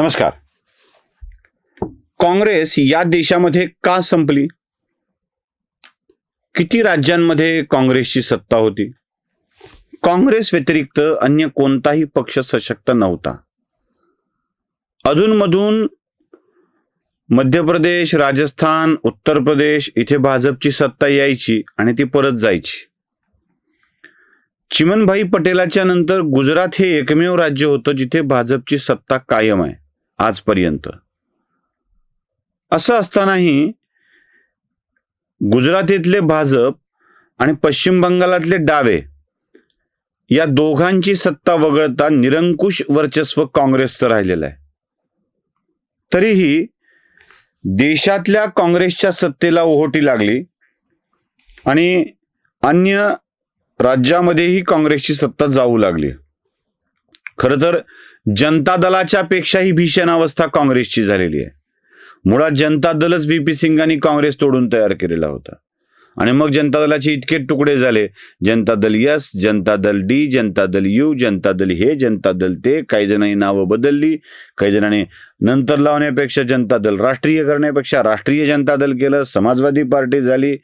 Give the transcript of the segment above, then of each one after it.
नमस्कार. काँग्रेस या देशामध्ये का संपली? किती राज्यांमध्ये काँग्रेसची सत्ता होती? काँग्रेस व्यतिरिक्त अन्य कोणताही पक्ष सशक्त नव्हता. अधूनमधून मध्य प्रदेश राजस्थान उत्तर प्रदेश इथे भाजपची सत्ता यायची आणि ती परत जायची. चिमनभाई पटेलाच्या नंतर गुजरात हे एकमेव राज्य होतं जिथे भाजपची सत्ता कायम आहे. आजपर्यंत. असं असतानाही गुजरातीतले भाजप आणि पश्चिम बंगालातले डावे या दोघांची सत्ता वगळता निरंकुश वर्चस्व काँग्रेसचं राहिलेलं आहे. तरीही देशातल्या काँग्रेसच्या सत्तेला ओहोटी लागली आणि अन्य राज्यामध्येही काँग्रेसची सत्ता जाऊ लागली. खरं तर जनता दलाच्या पेक्षाही भीषण अवस्था काँग्रेसची झालेली आहे. मुळात जनता दलच व्ही पी सिंगांनी काँग्रेस तोडून तयार केलेला होता. आणि मग जनता दलाचे इतके तुकडे झाले Janata Dal yes Janata Dal D Janata Dal you Janata Dal हे जनता दल ते काही जणांनी नावं बदलली काही जणांनी नंतर लावण्यापेक्षा जनता दल राष्ट्रीय करण्यापेक्षा राष्ट्रीय जनता दल केलं समाजवादी पार्टी झाली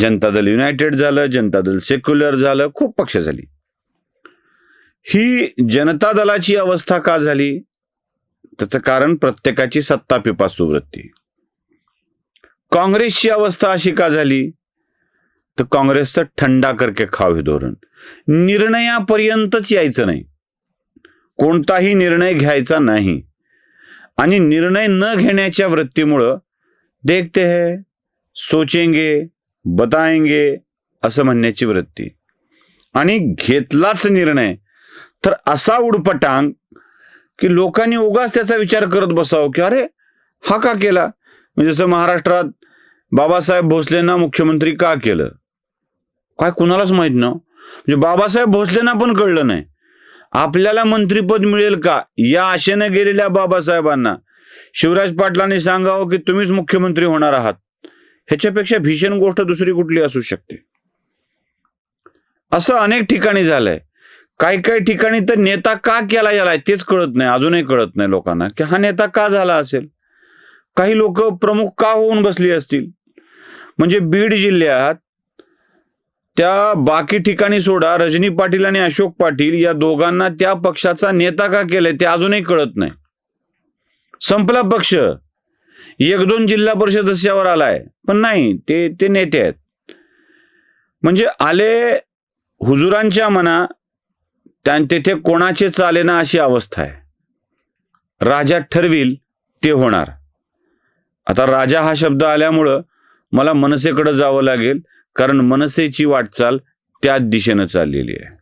जनता दल युनायटेड झालं जनता दल सेक्युलर झालं खूप पक्ष झाली. ही जनता दलाची अवस्था का झाली? त्याचं कारण प्रत्येकाची सत्ता पिपासू वृत्ती. काँग्रेसची अवस्था अशी का झाली? तर काँग्रेसचं थंडा करके खाव हे धोरण. निर्णयापर्यंतच यायचं नाही. कोणताही निर्णय घ्यायचा नाही. आणि निर्णय न घेण्याच्या वृत्तीमुळं देखते है सोचेंगे बताएंगे असं म्हणण्याची वृत्ती. आणि घेतलाच निर्णय तर असा उडपटांग की लोकांनी उगाच त्याचा विचार करत बसावं की अरे हा का केला? म्हणजे जसं महाराष्ट्रात बाबासाहेब भोसलेंना मुख्यमंत्री का केलं? काय कुणालाच माहीत ना म्हणजे बाबासाहेब भोसलेंना पण कळलं नाही. आपल्याला मंत्रीपद मिळेल का? या आशेनं गेलेल्या बाबासाहेबांना. शिवराज पाटलांनी सांगावं की तुम्हीच मुख्यमंत्री होणार आहात. ह्याच्यापेक्षा भीषण गोष्ट दुसरी कुठली असू शकते? असं अनेक ठिकाणी झालंय. काही काही ठिकाणी तर नेता का केला गेलाय तेच कळत नाही अजूनही कळत नाही लोकांना की हा नेता का झाला असेल? काही लोक प्रमुख का होऊन बसली असतील? म्हणजे बीड जिल्ह्यात त्या बाकी ठिकाणी सोडा रजनी पाटील आणि अशोक पाटील या दोघांना त्या पक्षाचा नेता का केलाय ते अजूनही कळत नाही. संपला पक्ष. एक दोन जिल्हा परिषद सदस्यावर आलाय पण नाही ते ते नेते आहेत. म्हणजे आले हुजुरांच्या मना त्यान तेथे कोणाचे चालेना अशी अवस्था आहे. राजा ठरविल ते होणार. आता राजा हा शब्द आल्यामुळं मला मनसेकडे जावं लागेल कारण मनसेची वाटचाल त्याच दिशेनं चाललेली आहे.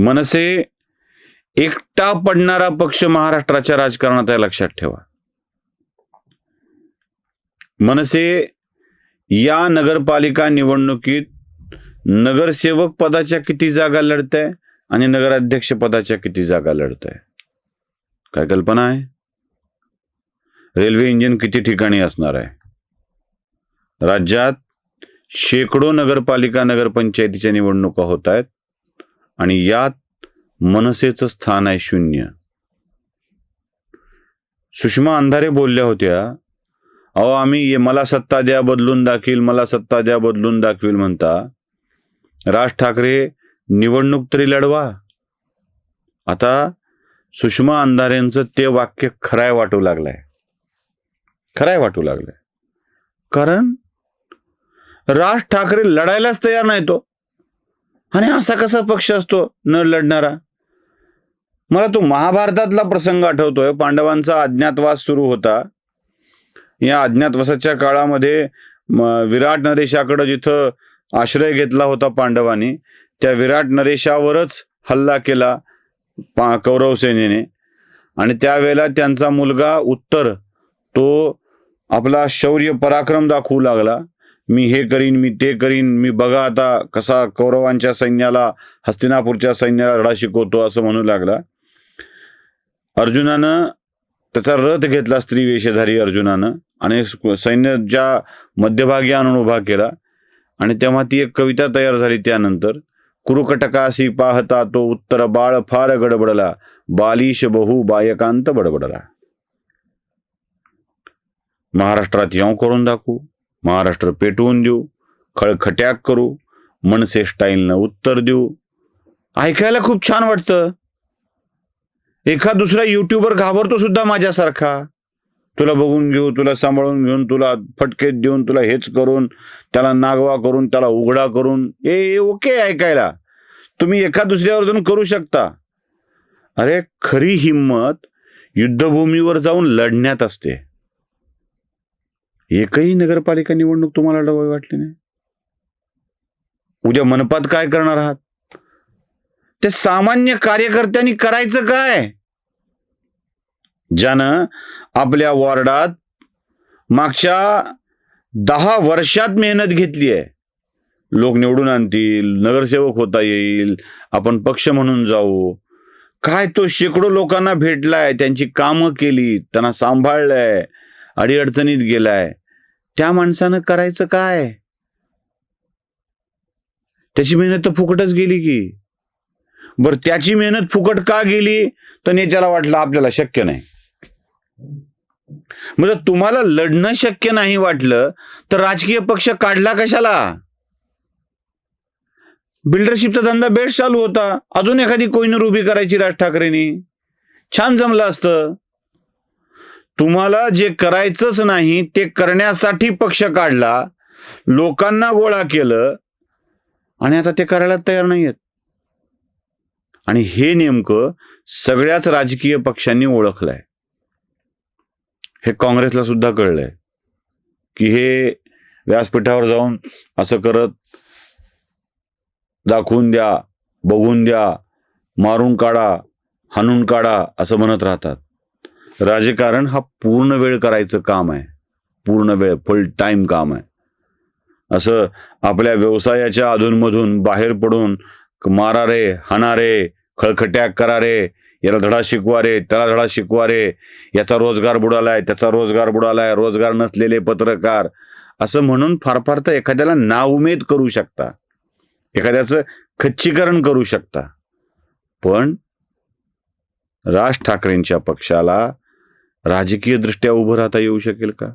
मनसे एकटा पडणारा पक्ष महाराष्ट्राच्या राजकारणात आहे लक्षात ठेवा. मनसे या नगरपालिका निवडणुकीत नगरसेवक पदाच्या किती जागा लढत आहे आणि नगराध्यक्ष पदाच्या किती जागा लढत आहे काय कल्पना आहे? रेल्वे इंजिन किती ठिकाणी असणार आहे? राज्यात शेकडो नगरपालिका नगरपंचायतीच्या निवडणुका होत आहेत आणि यात मनसेचं स्थान आहे शून्य. सुषमा अंधारे बोलल्या होत्या अहो आम्ही मला सत्ता द्या बदलून दाखील मला सत्ता द्या बदलून दाखवील म्हणता. राज ठाकरे निवडणूक तरी लढवा. आता सुषमा अंधारेंचं ते वाक्य खराय वाटू लागलंय. खराय वाटू लागलंय. कारण राज ठाकरे लढायलाच तयार नाही तो. आणि असा कसा पक्ष असतो न लढणारा? मला तो महाभारतातला प्रसंग आठवतोय. पांडवांचा अज्ञातवास सुरू होता. या अज्ञातवासाच्या काळामध्ये विराट नरेशाकडं जिथं आश्रय घेतला होता पांडवांनी. त्या विराट नरेशावरच हल्ला केला कौरव सेनेने. आणि त्यावेळेला त्यांचा मुलगा उत्तर तो आपला शौर्य पराक्रम दाखवू लागला. मी हे करीन मी ते करीन मी बघा आता कसा कौरवांच्या सैन्याला हस्तिनापूरच्या सैन्याला लढा शिकवतो असं म्हणू लागला. अर्जुनानं त्याचा रथ घेतला स्त्री वेशधारी अर्जुनानं. आणि सैन्याच्या मध्यभागी आणून उभा केला आणि तेव्हा ती एक कविता तयार झाली त्यानंतर कुरुकटकासी पाहता तो उत्तर बाळ फार गडबडला बालिश बहु बायकांत बडबडला. महाराष्ट्रात येऊ करून दाखवू महाराष्ट्र पेटवून देऊ खळखट्याक करू मनसे स्टाईलनं उत्तर देऊ. ऐकायला खूप छान वाटतं. एखाद दुसरा युट्यूबर घाबरतो सुद्धा माझ्यासारखा. तुला बघून घेऊ तुला सांभाळून घेऊन तुला फटकेत देऊन तुला हेच करून त्याला नागवा करून त्याला उघडा करून ए ओके ऐकायला. तुम्ही एका दुसऱ्यावर जाऊन करू शकता. अरे खरी हिंमत युद्धभूमीवर जाऊन लढण्यात असते. एकही नगरपालिका निवडणूक तुम्हाला डवाई वाटली नाही. उद्या मनपात काय करणार आहात? ते सामान्य कार्यकर्त्यांनी करायचं काय? ज्यानं आपल्या वॉर्डात मागच्या दहा वर्षात मेहनत घेतली आहे. लोक निवडून आणतील नगरसेवक होता येईल आपण पक्ष म्हणून जाऊ. काय तो शेकडो लोकांना भेटलाय त्यांची कामं केली त्यांना सांभाळलंय अडीअडचणीत गेलाय. त्या माणसानं करायचं काय? त्याची मेहनत तर फुकटच गेली की. बर त्याची मेहनत फुकट का गेली? तर नेत्याला वाटलं आपल्याला शक्य नाही. म्हणजे तुम्हाला लढणं शक्य नाही वाटलं तर राजकीय पक्ष काढला कशाला? बिल्डरशिपचा धंदा बेस्ट चालू होता. अजून एखादी कोयनर उभी करायची राज ठाकरेंनी. छान जमलं असतं. तुम्हाला जे करायचंच नाही ते करण्यासाठी पक्ष काढला. लोकांना गोळा केलं. आणि आता ते करायला तयार नाहीयेत. आणि हे नेमकं सगळ्याच राजकीय पक्षांनी ओळखलंय. हे काँग्रेसला सुद्धा कळलंय की हे व्यासपीठावर जाऊन असं करत दाखवून द्या बघून द्या मारून काढा हाणून काढा असं म्हणत राहतात. राजकारण हा पूर्ण वेळ करायचं काम आहे. पूर्ण वेळ फुल टाइम काम आहे. असं आपल्या व्यवसायाच्या अधूनमधून बाहेर पडून मारारे हाणारे खळखट्याक करारे याला धडा शिकवा रे त्याला धडा शिकवा रे. याचा रोजगार बुडालाय त्याचा रोजगार बुडालाय रोजगार नसलेले पत्रकार. असं म्हणून फार फार तर एखाद्याला नाउमेद करू शकता. एखाद्याचं खच्चीकरण करू शकता. पण राज ठाकरेंच्या पक्षाला राजकीय दृष्ट्या उभं राहता येऊ शकेल का?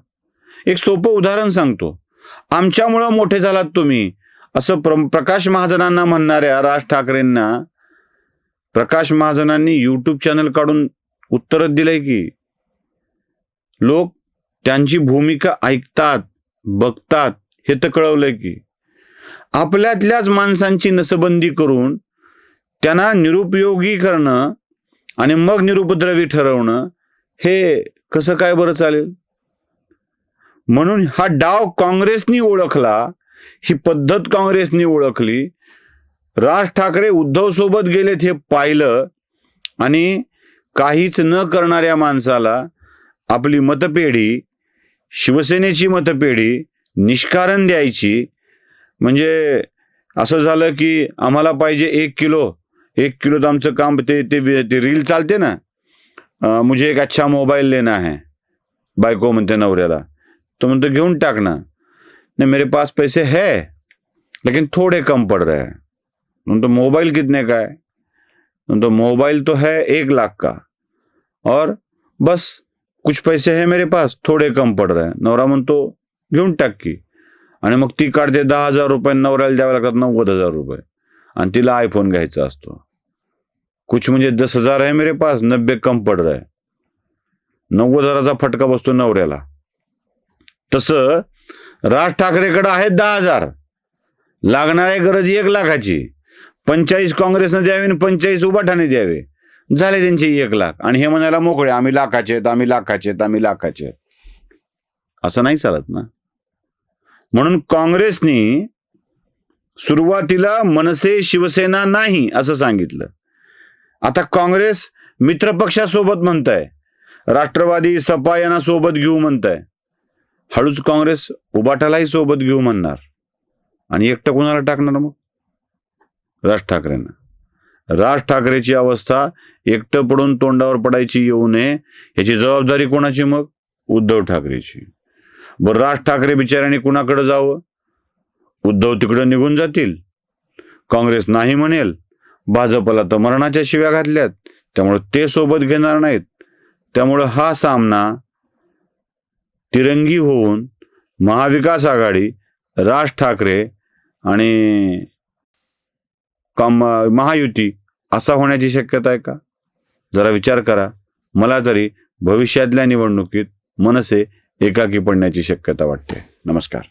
एक सोपं उदाहरण सांगतो. आमच्यामुळं मोठे झालात तुम्ही असं प्र प्रकाश महाजनांना म्हणणाऱ्या राज ठाकरेंना प्रकाश महाजनांनी यूट्यूब चॅनल काढून उत्तरच दिलंय की लोक त्यांची भूमिका ऐकतात बघतात हे तर कळवलंय की आपल्यातल्याच माणसांची नसबंदी करून त्यांना निरुपयोगी करणं आणि मग निरुपद्रवी ठरवणं हे कसं काय बरं चालेल? म्हणून हा डाव काँग्रेसनी ओळखला ही पद्धत काँग्रेसनी ओळखली राज ठाकरे उद्धव सोबत गेलेत हे पाहिलं आणि काहीच न करणाऱ्या माणसाला आपली मतपेढी शिवसेनेची मतपेढी निष्कारण द्यायची. म्हणजे असं झालं की आम्हाला पाहिजे एक किलो एक किलो तर आमचं काम ते ते ते रील चालते ना. मुझे एक अच्छा मोबाईल लेना है. बायको म्हणते नवऱ्याला. तो म्हणतो घेऊन टाक ना. मेरे पास पैसे है लेकिन थोड़े कम पड़ रहे हैं. तो मोबाइल कितने का है? तो मोबाइल तो है एक लाख का। और बस कुछ पैसे है मेरे पास थोडे कम पड रहे हैं। नवरा म्हणतो घेऊन टाक की। आणि मग ती काढते दहा हजार रुपये नवऱ्याला द्यावे लागतात नव्वद हजार रुपये. आणि तिला आयफोन घ्यायचा असतो. कुछ म्हणजे दस हजार आहे मेरे पास नब्बे कम पड रहे नव्वद हजाराचा फटका बसतो नवऱ्याला. तसं राज ठाकरेकडे आहेत दहा हजार. लागणार आहे गरज एक लाखाची. पंचाळीस काँग्रेसनं द्यावे आणि पंचाळीस उभाठाने द्यावे. झाले त्यांचे एक लाख. आणि हे म्हणायला मोकळे आम्ही लाखाचे आहेत आम्ही लाखाचे आहेत आम्ही लाखाचे आहेत. असं नाही चालत ना? म्हणून काँग्रेसनी सुरुवातीला मनसे शिवसेना नाही असं सांगितलं. आता काँग्रेस मित्रपक्षासोबत म्हणताय. राष्ट्रवादी सपा यांना सोबत घेऊ म्हणताय. हळूच काँग्रेस उबाटालाही सोबत घेऊ म्हणणार. आणि एकटं कोणाला टाकणार मग? राज ठाकरेंना. राज ठाकरेची अवस्था एकटं पडून तोंडावर पडायची येऊ नये याची जबाबदारी कोणाची मग? उद्धव ठाकरेची. बरं राज ठाकरे बिचाऱ्याने कुणाकडे जावं? उद्धव तिकडं निघून जातील. काँग्रेस नाही म्हणेल. भाजपला तर मरणाच्या शिव्या घातल्यात. त्यामुळे ते सोबत घेणार नाहीत. त्यामुळं हा सामना तिरंगी होऊन महाविकास आघाडी राज ठाकरे आणि कम महायुती असा होण्याची शक्यता आहे का? जरा विचार करा. मला तरी भविष्यातल्या निवडणुकीत मनसे एकाकी पडण्याची शक्यता वाटते. नमस्कार.